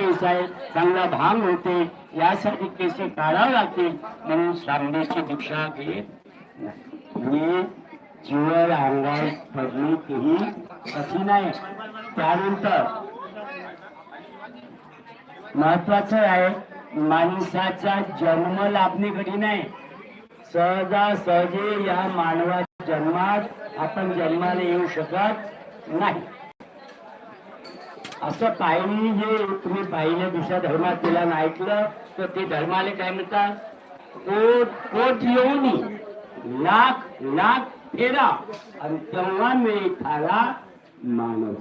केस आहे चांगला भांग होते यासाठी केस काढावे लागतील म्हणून सांगण्याची दीक्षा घेत मी जीवर अंगावर पडली तेही कठीण आहे त्यानंतर महत्वाचं आहे माणसाचा जन्म लाभणे कठीण आहे सहजासहजी या मानवा जन्मात आपण जन्माला येऊ शकत नाही. असं काही जे तुम्ही पाहिलं दुसऱ्या धर्मात तिला ऐकलं तर ते धर्माले काय म्हणतात? कोट कोट येऊन लाख लाख फेरा आणि तेव्हा मिळाला मानव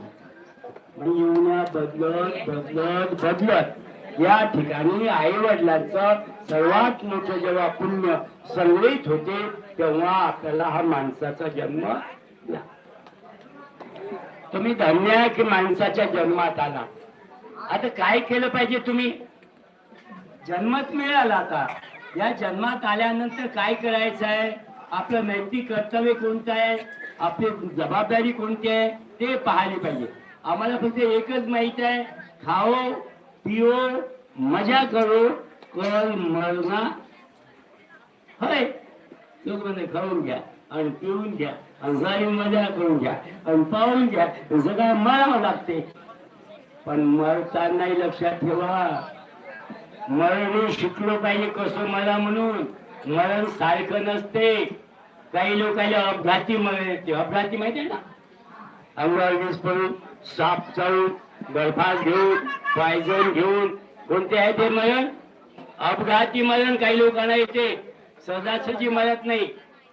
म्हणजे बदलत बदलत बदलत. या ठिकाणी आई वडिलांचं सर्वात मोठं जेव्हा पुण्य संग्रहित होते तेव्हा आपल्याला हा माणसाचा जन्म लागतो. तुम्ही धन्य आहे की माणसाच्या जन्मात आला. आता काय केलं पाहिजे तुम्ही? जन्मच मिळाला आता. या जन्मात आल्यानंतर काय करायचं आहे? आपलं नैतिक कर्तव्य कोणतं आहे? आपली जबाबदारी कोणती आहे? ते पाहायला पाहिजे. आम्हाला फक्त एकच माहीत आहे खाओ पिओ मजा करो कल मरणा होय? लोक म्हणजे खाऊन घ्या. आणि पिऊन घ्या आणि सारी मजा करून घ्या आणि पाहून घ्या सगळं मरावं लागते. पण मरतानाही लक्षात ठेवा. मरण शिकलो पाहिजे कसं मला म्हणून. मरण सारखं नसते. काही लोकांना अपघाती मरण येते. अपघाती माहिती ना? अंगावर वीज पडून साप चालून गळफास घेऊन पॉयझन घेऊन कोणते आहे ते मरण? अपघाती मरण काही लोकांना येते. सदासजी मरत नाही.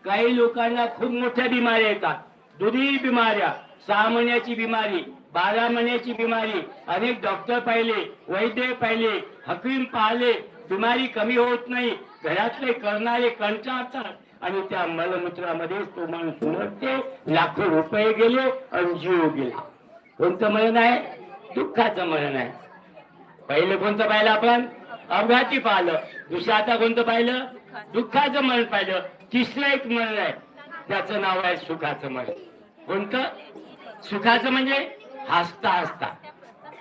काही लोकांना खूप मोठ्या बिमाऱ्या येतात. दुधी बिमाऱ्या सहा महिन्याची बिमारी बारा महिन्याची बिमारी अनेक डॉक्टर पाहिले वैद्य पाहिले हकीम पाहिले बिमारी कमी होत नाही. घरातले करणारे कंटाळतात. आणि त्या मलमूत्रामध्ये तो माणूस उमटते लाखो रुपये गेले आणि जीव गेला. कोणतं मरण आहे? दुःखाचं मरण आहे. पहिलं कोणतं पाहिलं आपण? अपघाती पाहिलं. दुसरं आता कोणतं पाहिलं? दुःखाचं मरण पाहिलं तिसरं एक मरण आहे त्याचं नाव आहे सुखाचं मरण कोणतं? सुखाचं म्हणजे हसता हसता.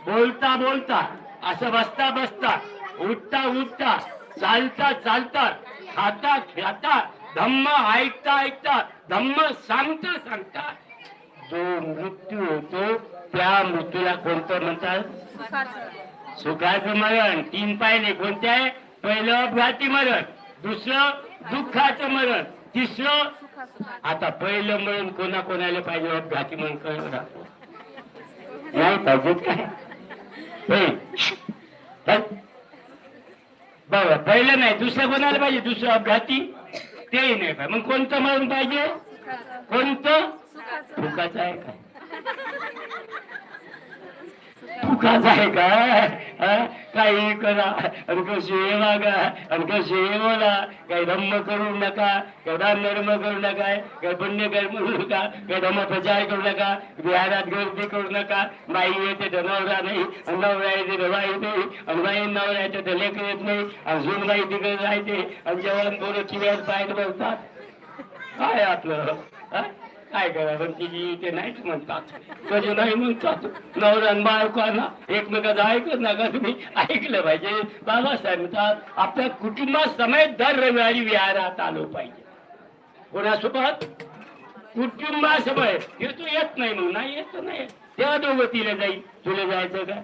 बोलता बोलता असं बसता बसता उठता उठता चालता चालता खाता खाता धम्म ऐकता ऐकता धम्म सांगता सांगता जो मृत्यू होतो त्या मृत्यूला कोणतं म्हणतात? सुखाचं मरण. तीन पाहिले कोणते आहे? पहिलं अपघाती मरण. दुसरं दुःखाचं मरण. तिसरं आता पहिलं मरण कोणा कोणाला पाहिजे हो? घाती म्हणून कळलं नाही पाहिजेत काय? होय. बरं पहिलं नाही दुसरं कोणाला पाहिजे? दुसरं अपघाती तेही नाही पाहिजे. मग कोणतं मरण पाहिजे? कोणतं? सुखाचं आहे काय? फुकाच आहे का काही करा. आणि कशी मागा आणि कशी बोला. काही धम्म करू नका काही दान करू नका काही पुण्य कर्म म्हणू नका काही धम्म प्रचार करू नका बिहारात गर्दी करू नका. बाई येते तर नवरा नाही आणि नवरा येते तर बाई नाही आणि बाई नवरा येते तर लेकर येत नाही आणि झून बाई तिकडे राहते आणि जेवण पोरं चिव्यात पाय बसतात काय आपलं काय करा पण तिची ते नाहीच म्हणतात. कधी नाही म्हणतात. नवरा आणि बायकोना एकमेकाचं ऐकत नका तुम्ही? ऐकलं पाहिजे. बाबासाहेब म्हणतात आपल्या कुटुंबा समेत दर रविवारी विहारात आलो पाहिजे. कोणासोबत कुटुंबासमोर तू येत नाही म्हणून. नाही येत नाही. तेव्हा दोघं तिला जाईल तुला जायचं का?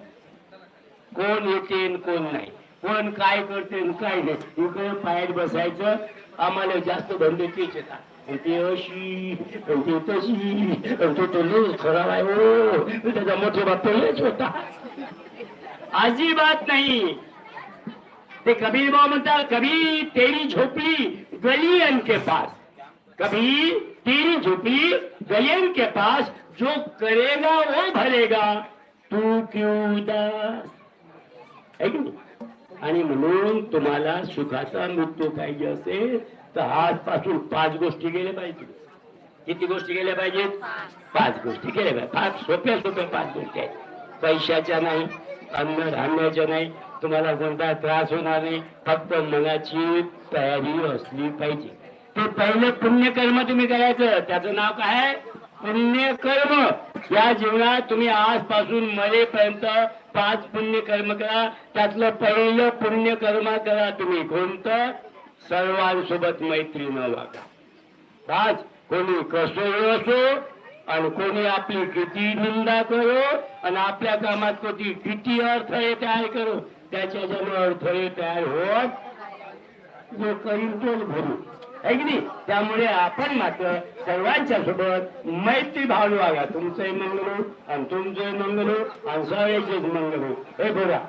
कोण येते कोण नाही. कोण काय करते काय नाही. इकडे पायात बसायचं. आम्हाला जास्त धंदे तेच येतात आणि अशी आणि तशी आणि तो तो खराब आहे हो. त्याचा मोठे तो लयच होता अजिबात नाही. ते कबीर बाबा म्हणतात कभी तेरी झोपडी गली के पास. कभी तेरी झोपडी गलियन के पास जो करेगा वो भरेगा. तू क्यों उदास? आणि म्हणून तुम्हाला सुखाचा मृत्यू पाहिजे असेल तर आजपासून पाच गोष्टी गेल्या पाहिजे. किती गोष्टी गेल्या पाहिजेत पाच गोष्टी केल्या पाहिजे. फार सोप्या सोप्या पाच गोष्टी आहेत. पैशाच्या नाही अन्न धान्याच्या नाही तुम्हाला कोणता त्रास होणार नाही. फक्त मनाची तयारी असली पाहिजे. ते पहिलं पुण्यकर्म तुम्ही करायचं. त्याचं नाव काय आहे? पुण्यकर्म. या जीवनात तुम्ही आजपासून मरेपर्यंत पाच पुण्य कर्म करा. त्यातलं पहिलं पुण्यकर्म करा तुम्ही. कोणतं? सर्वांसोबत मैत्री न वागा. आज कोणी कसो असो आणि कोणी आपली किती निंदा करो आणि आपल्या कामात कोणी किती अडथळे तयार करो त्याच्या जन्म अर्थ तयार होत जो करील तोच भरू. है की नाही? त्यामुळे आपण मात्र सर्वांच्या सोबत मैत्री भावने वागा. तुमचंही मंगल आणि तुमचंही मंगल आणि सगळ्याचेच मंगल हे बोला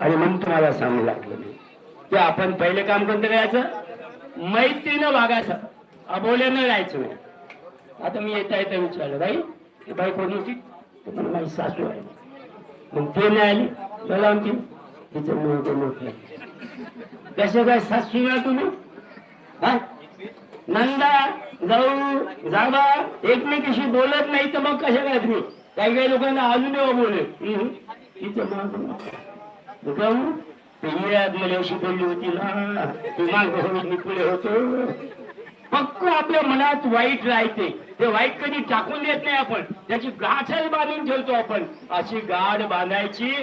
आणि मग तुम्हाला सांगू लागलं मी. की आपण पहिले काम कोणतं करायचं? मैत्रीनं वागायचं. अबोल्यानं राहायचं नाही आता मी येता येता विचारलं बाई की बाई कोण होती? पण माझी सासू आहे. मग ते नाही आली चला आमची तिचं मुलगा मोठं कसं काय सासू ना तुम्ही? हा? नंदा जाऊ जाबा एकमेकीशी बोलत नाही तर मग कशा काय तुम्ही? काही काही लोकांना अजून बोले तिचं नाव मला अशी बोलली होती ना. ती माग मी पुढे होतो. फक्त आपल्या मनात वाईट राहते. ते वाईट कधी टाकून देत नाही आपण. त्याची गाठच बांधून ठेवतो आपण. अशी गाठ बांधायची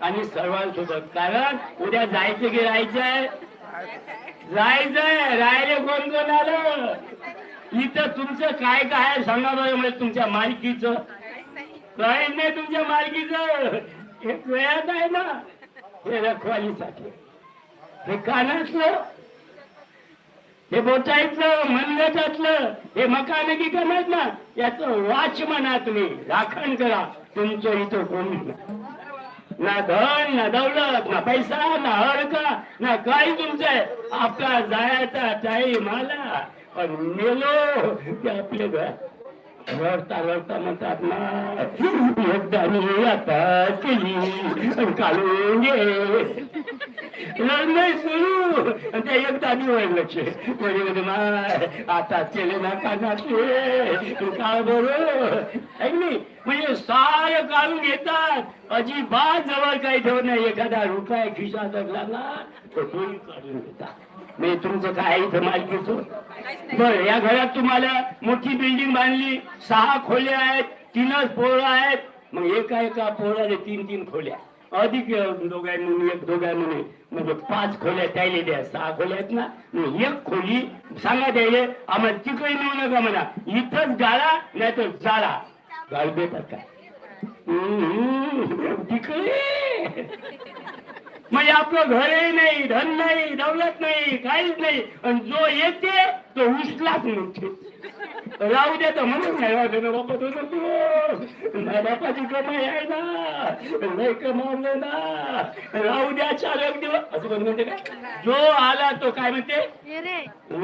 आणि सर्वांसोबत. कारण उद्या जायचं की राहायचंय? जायचंय. राहिले कोण कोण आलं इथं तुमचं काय काय आहे सांगा बरं म्हणजे तुमच्या मालकीचं. काय नाही. तुमच्या मालकीचं. हे कळत आहे ना. हे रखवालीसाठी हे कानातलं हे बोटायचं मनगटातलं हे मकानगी करणार ना याच वाच म्हणा तुम्ही राखण करा. तुमचं इथं कोणी ना धन ना दौलत ना पैसा ना हडका ना काही तुमचं? आहे आपला जायचा टाईम आला. पण मेलो ते आपले घर. रडता रडता म्हणतात ना एकदा मी आता केली आणि काढून घे लढणं सुरू आणि त्या एकदा निवड लक्ष म्हणजे म्हणजे माय आता केले ना कानाचे काळ बरोबर ऐकली म्हणजे सार काढून घेतात अजिबात जवळ काही ठेवत नाही. एखादा रुपया खिशात लागला तो काढून घेतात. म्हणजे तुमचं काय आहे इथं मालकीचं बर या घरात तुम्हाला मोठी बिल्डिंग बांधली. सहा खोल्या आहेत तीनच पोरं आहेत. मग एका एका पोळाने तीन तीन खोल्या. अधिक दोघां म्हणून एक दोघां म्हणून. म्हणजे पाच खोल्या त्याले द्या. सहा खोल्या आहेत ना? मग एक खोली सांगा द्यायले आम्हाला तिकडे नेऊ नका म्हणा. इथंच गाळा नाही तर जाळा गाळ देतात काय तिकडे. म्हणजे आपलं घरही नाही धन नाही दौलत नाही काहीच नाही. आणि जो येते तो उचलाच नव्हते राहू दे तर म्हणून नाही राहू ना बापा तुझं तू. माझ्या बापाची कमाई आहे ना. नाही कमावलं ना. राहू द्या चार एक दिवस. असं पण म्हणते काय जो आला तो काय म्हणते?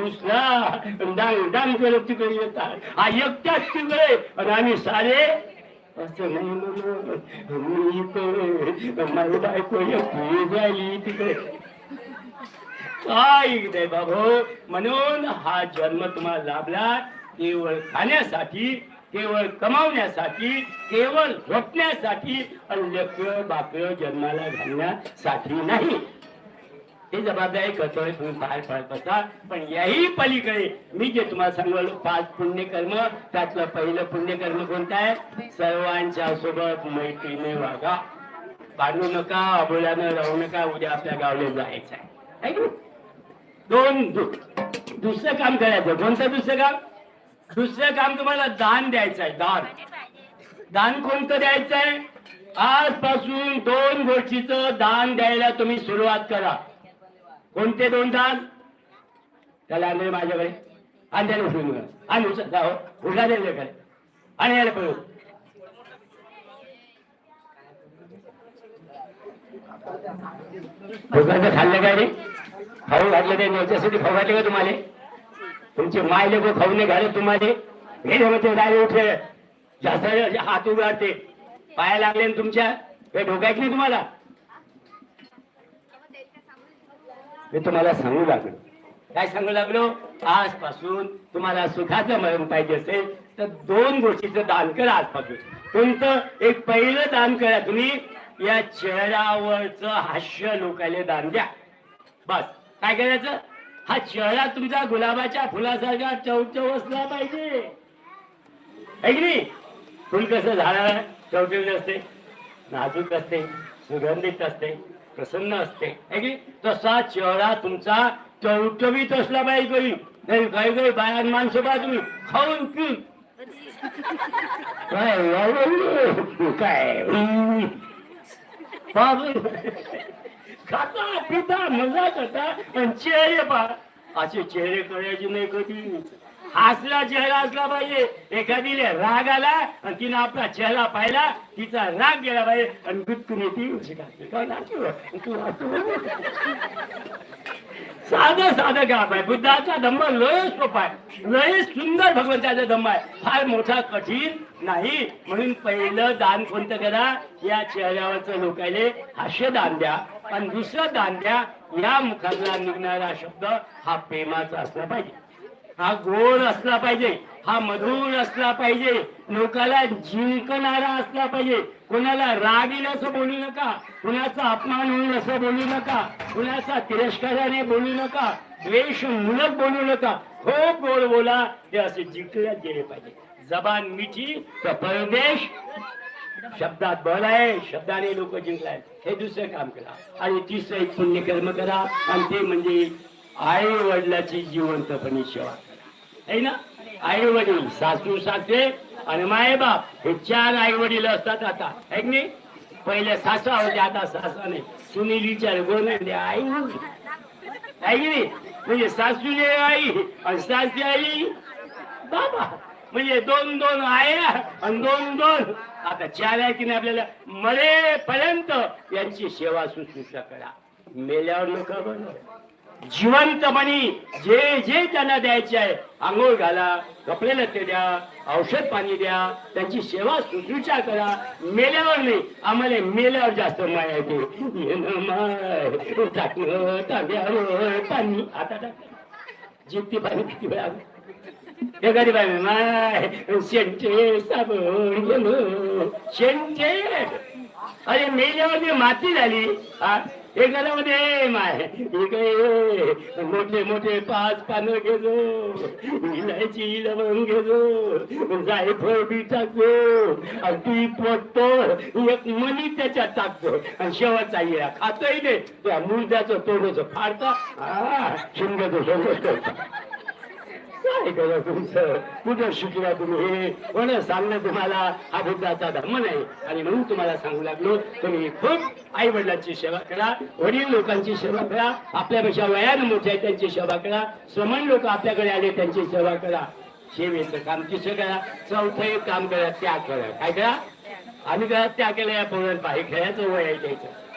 उचला डांग डांग करत तिकडे येतात. हा एकट्याच तिकडे. आणि आम्ही सारे असं म्हणून मी इकडे माझी बायको झाली तिकडे. काय दे बाबो? म्हणून हा जन्म तुम्हाला लाभला. केवळ खाण्यासाठी केवळ कमावण्यासाठी केवळ झोपण्यासाठी आणि लेकर बाकर जन्माला घालण्यासाठी नाही. ही जबाबदारी कर्तव्य तुम्ही पार पाडत पण याही पलीकडे मी जे तुम्हाला सांगलो पाच पुण्यकर्म त्यातलं पहिलं पुण्यकर्म कोणतं आहे? सर्वांच्या सोबत मैत्रीने वागा. बांधू नका अबोल्यानं राहू नका उद्या आपल्या गावले जायचं आहे. दोन दुसरं काम करायचं. कोणतं दुसरं काम? दुसरं काम तुम्हाला दान द्यायचं आहे दान. दान कोणतं द्यायचं आहे? आजपासून दोन गोष्टीचं दान द्यायला तुम्ही सुरुवात करा. कोणते दोन तास त्याला आणले माझ्याकडे. आणल्याने उठून आणि उचल जाओ उठला दे आणि यायला पळू भुगाचं खाल्लं काय रे? खाऊ घातलं ते याच्यासाठी खाऊ घातले का तुम्हाला? तुमचे माय लोक खाऊ नाही घालत तुम्हाला? हे म्हणते डायरे उठले. जास्त हात उगाडते पाया लागले ना तुमच्या? हे ढोकायच नाही तुम्हाला? मी तुम्हाला सांगू लागलो. काय सांगू लागलो? आजपासून तुम्हाला सुखाचं मरण पाहिजे असेल तर दोन गोष्टीचं दान करा आजपासून. तुमचं एक पहिलं दान करा. तुम्ही या चेहऱ्यावरचं हास्य लोकायला दान द्या. बस. काय करायचं? हा चेहरा तुमचा गुलाबाच्या फुलासारखा चवचव असला पाहिजे. है की नाही? फुल कसं झाड चवचवीत असते नाजूक असते सुगंधित असते. प्रसन्न असते. तसा चेहरा तुमचा चवचवीत असला पाहिजे. काही नाही काही काही बायान माणसं पहा तुम्ही. खाऊन पिऊन. काय काय? हम्म. खाता पिता मजा करता पण चेहरे पा असे चेहरे करायचे नाही कधी. असला चेहरा असला पाहिजे. एखादीले राग आला आणि तिनं आपला चेहरा पाहिला तिचा राग गेला पाहिजे आणि गुतकुने ती अशी काय साधं साधं काम आहे. बुद्धाचा धम्म लय सोपा आहे. लय सुंदर भगवंताचा धम्म आहे. फार मोठा कठीण नाही. म्हणून पहिलं दान कोणतं करा? या चेहऱ्यावरचं लोकायले हास्य दान द्या. आणि दुसरं दान द्या. या मुखातला निघणारा शब्द हा प्रेमाचा असला पाहिजे. हा गोड असला पाहिजे हा मधुर असला पाहिजे लोकाला जिंकणारा असला पाहिजे. कोणाला राग येईल असं बोलू नका कुणाचा अपमान होईल असं बोलू नका कुणाचा तिरस्काराने बोलू नका द्वेष मूलक बोलू नका. हो गोड बोला हे असे जिंकल्यात गेले पाहिजे. जबान मिठी तर परदेश शब्दात बल आहे शब्दाने लोक जिंकलाय. हे दुसरं काम करा. आणि तिसरं एक पुण्यकर्म करा. आणि ते म्हणजे आई वडिलाची जिवंतपणे सेवा. करा ना? आई वडील सासू सासरे आणि माय बाप हे चार आई वडील असतात आता. है की नाही? पहिले सासा होते आता सासा नाही. सुनील विचार गोन आई आहे की नाही? म्हणजे सासूने आई आणि सासरी आई बाबा. म्हणजे दोन दोन आया आणि दोन दोन. आता चार आहे की नाही आपल्याला? मरेपर्यंत यांची सेवा सुश्रूषा करा. मेल्यावर नका बनव जिवंतपणी जे जे त्यांना द्यायचे आहे आंघोळ घाला कपडे लत्ते द्या औषध पाणी द्या त्यांची सेवा शुश्रूषा करा. मेल्यावर नाही आम्हाला मेल्यावर जास्त माय येते. पाणी. आता टाक. जितकी पाणी किती वेळा एखादी बाई माय. शेंटे साबण गेलो शेंटे अरे मेल्यावर माती झाली. हा? हे घरामध्ये माय. इकडे मोठे मोठे पाच पानं घेतो इलायची लवंग घेतो जायफळ बी टाकतो आणि ती पोटतो एक मनी त्याच्यात टाकतो आणि शेवटचा येळा खातोय ते. त्या मुर्द्याचं तोडोचं फाडता हा शिंगतो काय करा तुमचं? कुठं शिकला तुम्ही हे कोण सांगणं तुम्हाला? हा बुद्धाचा धर्म नाही. आणि म्हणून तुम्हाला सांगू लागलो तुम्ही खूप आई वडिलांची सेवा करा वडील लोकांची सेवा करा आपल्यापेक्षा वयानं मोठे आहेत त्यांची सेवा करा श्रमण लोक आपल्याकडे आले त्यांची सेवा करा. सेवेचं काम तिसरं करा चौथं एक काम करा त्याग करा. काय करा? आम्ही करा त्याग केला या पोरण पाहिजे खेळायचं वय आहे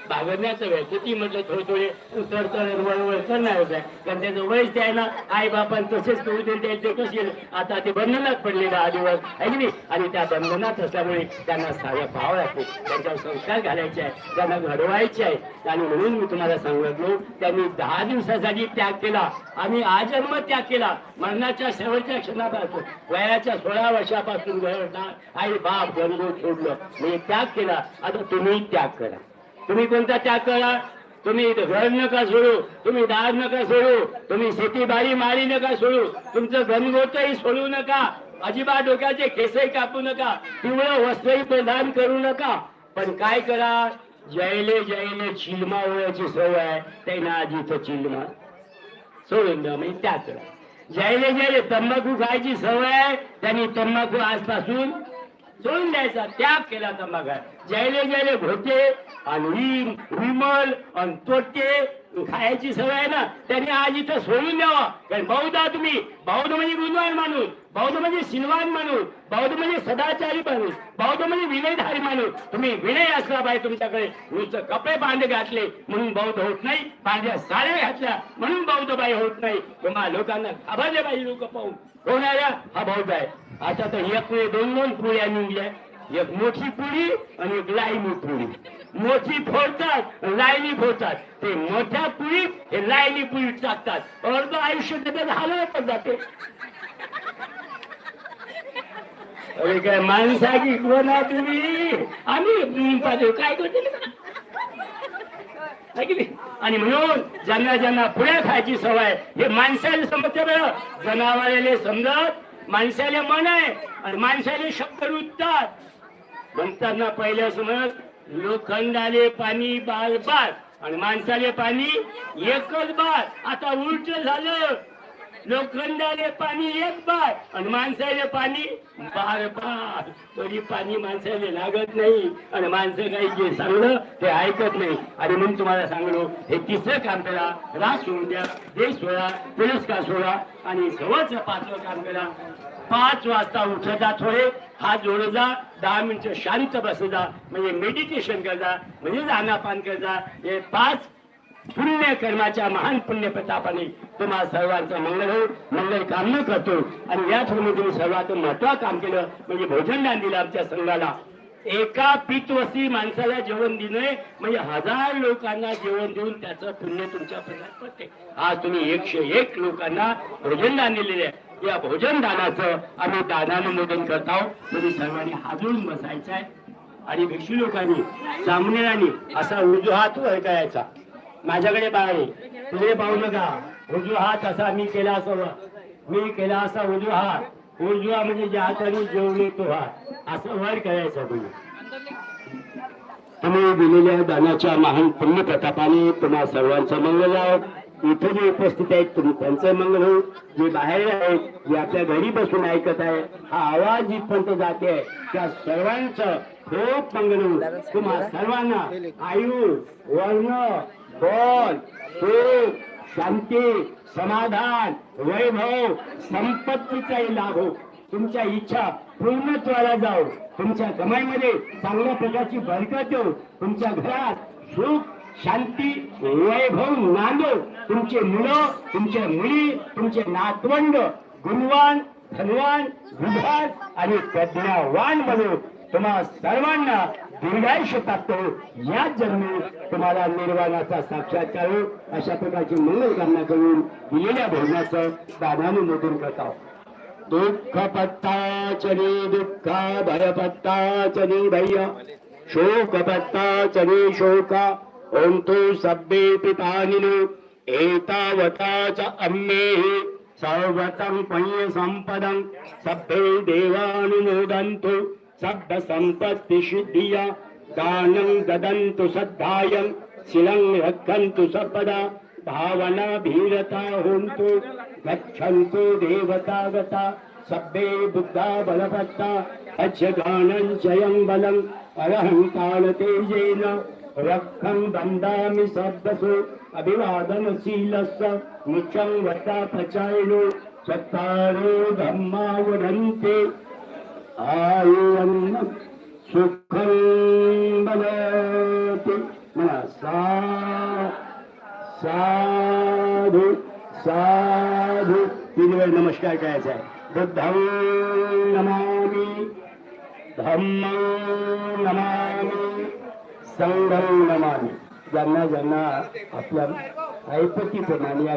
भागवण्याचं वेळ किती म्हटलं थोडे थोडे तर तर वळवळ करणार होत्या कारण त्याचं वयच आहे ना आई बापान तसेच करू दे त्यांचे कसे आता ते बंधनात पडलेलं दहा दिवस आहे की नाही? आणि त्या बंधनात असल्यामुळे त्यांना साऱ्या पाहावं लागते त्यांच्यावर संस्कार घालायचे आहे त्यांना घडवायचे आहे आणि म्हणून मी तुम्हाला सांगितलो त्यांनी दहा दिवसासाठी त्याग केला. आणि आजन्म त्याग केला. मरणाच्या शेवटच्या क्षणापासून वयाच्या सोळा वर्षापासून आई बाप गणगो सोडलं मी त्याग केला. आता तुम्ही त्याग करा. तुम्ही कोणता त्याग करा? तुम्ही घर नका सोडू. तुम्ही दार नका सोडू. तुम्ही शेतीबारी मारी नका सोडू. तुमचं घनगोटही सोडू नका. अजिबात डोक्याचे केसही कापू नका. पिवळं वस्त्रही प्रदान करू नका. पण काय करा? जयले जयले चिलमा ओळ्याची सवय आहे. त्यांना आधी इथं चिलमा. सोडून द्या म्हणजे त्याग करा. जयले जयले तंबाखू खायची सवय आहे. त्यांनी तंबाखू आजपासून सोडून द्यायचा त्याग केला तर मग जयले जयले घोटे आणि विमल आणि तोटे खायची सवय आहे ना त्यांनी आज इथं सोडून द्यावा. कारण बौद्ध तुम्ही बौद्ध म्हणजे गुणवान माणूस बौद्ध म्हणजे सिनवान माणूस बौद्ध म्हणजे सदाचारी माणूस बौद्ध म्हणजे विनयधारी माणूस. तुम्ही विनय असला पाहिजे तुमच्याकडे. नुसतं कपडे बांधे घातले म्हणून बौद्ध होत नाही. पांढऱ्या साड्या घातल्या म्हणून बौद्ध बाई होत नाही. तुम्हाला लोकांना घाबरले पाहिजे लोक पाहून. कोणाला हा? बौद्ध आहे. आता तर एक दोन दोन पुळ्या निघल्या एक मोठी पुळी आणि एक लाईनी पुढी. मोठी फोडतात लायनी फोडतात. ते मोठ्या पुळीत हे लायनी पुळीत टाकतात. अर्ध आयुष्य त्याच्यात हलवत जाते. अरे काय माणसाची कोणा तुम्ही? आम्ही पाहतो. काय करते आणि म्हणून ज्यांना ज्यांना पुढे खायची सवय हे माणसाला समजते बरं. जनावराले समजत माणसाले मन आहे. आणि माणसाले शब्द रुजतात म्हणताना पहिल्या समज लोखंडाले पाणी बाल बाल आणि माणसाले पाणी एकच बाल. आता उलट झालं. लोखंडाले पाणी एक बार आणि माणसाले पाणी बार बार तरी पाणी माणसाले लागत नाही आणि माणसं काही जे सांगलं ते ऐकत नाही. आणि म्हणून तुम्हाला सांगलो हे तिसरं काम करा. राज सोडून द्या. देश सोडा. पुरस्कार सोडा. आणि शेवटचं पाचवं काम करा. पाच वाजता उठत जा थोडे हात जोडत जा दहा मिनिटं शांत बसत जा म्हणजे मेडिटेशन करजा म्हणजे जानापान करजा हे पाच पुण्य कर्माच्या महान पुण्य प्रतापाने तुम्हा सर्वांचं मंगल हो मंगल कामना करतो. आणि या ठिकाणी तुम्ही सर्वात महत्वाचं काम केलं म्हणजे भोजन दान दिलं आमच्या संघाला. एका पितवसी माणसाला जेवण दिलंय म्हणजे हजार लोकांना जेवण देऊन त्याचं पुण्य तुमच्या पडते. आज तुम्ही एकशे एक लोकांना भोजन दान दिलेले आहे. या भोजन दानाचं आम्ही दानानुमोदन करत आहोत. तुम्ही सर्वांनी हाजरून बसायचं आहे आणि भिक्षू लोकांनी सामनेरांनी असा उजू हात वर करायचा माझ्याकडे बाहेर तुझे पाहू नका. उजू हात असा मी केला असावा. मी केला असा उजू हात उजवा म्हणजे ज्या हाताने जेवले तो हात असं वर करायचं तुम्ही. तुम्ही दिलेल्या दानाच्या महान पुण्य प्रतापाने तुम्हा सर्वांचं मंगल आहोत. इथे जे उपस्थित आहेत तुम्ही त्यांचं मंगल होऊ जे बाहेर आहेत जे आपल्या घरी बसून ऐकत आहे हा आवाज जिथपर्यंत जाते त्या सर्वांचं खूप मंगल होऊ तुम्हा सर्वांना आयु वर्ण बल सुख शांती समाधान वैभव संपत्तीचाही लाभ हो. तुमच्या इच्छा पूर्णत्वाला जाऊ तुमच्या कमाईमध्ये चांगल्या प्रकारची बरकत येऊ तुमच्या घरात सुख शांती वैभव नांदो. तुमचे मुलं तुमच्या मुली तुमचे नातवंड गुणवान धनवान विधान आणि प्रज्ञावान बनू तुम्हा सर्वांना दीर्घायुष्य प्राप्त हो याच जन्मी तुम्हाला निर्वाणाचा साक्षात्कार हो अशा प्रकारची मंगलकामना करून दिलेल्या भोजनाचं दानानुमोदन करत आहोत. दुःख पत्ता चली दुःखा भय पत्ता चली भय. शोक पत्ता शोका. शोका ओंतु सब्बे पितानिनो एतावता च अम्मेहि सर्वतं पञ्य संपदं सब्बे देवानुमोदन्तु सब्ब संपत्ति सिद्धिया दानं ददन्तु सद्धायं शिलं रक्षन्तु सर्वदा भावना भीरता होन्तु गच्छन्तु देवता गता सब्बे बुद्धा बलभत्ता अज्यगानं जयं बलम् अरहं कालतेजेन। रक्षं बन्धामि शब्दसु अभिवादनशीलस्य निचं वता प्रचारिणो चत्तारो धम्मा वदन्ते। आयुवन्न सुखं बलति सा साधु साधु। तीन वेळ नमस्कार करायचा आहे। बुद्धं नमामि। धम्मं नमामि। संघं नमामि ज्यांना ज्यांना आपल्या ऐपतीप्रमाणे या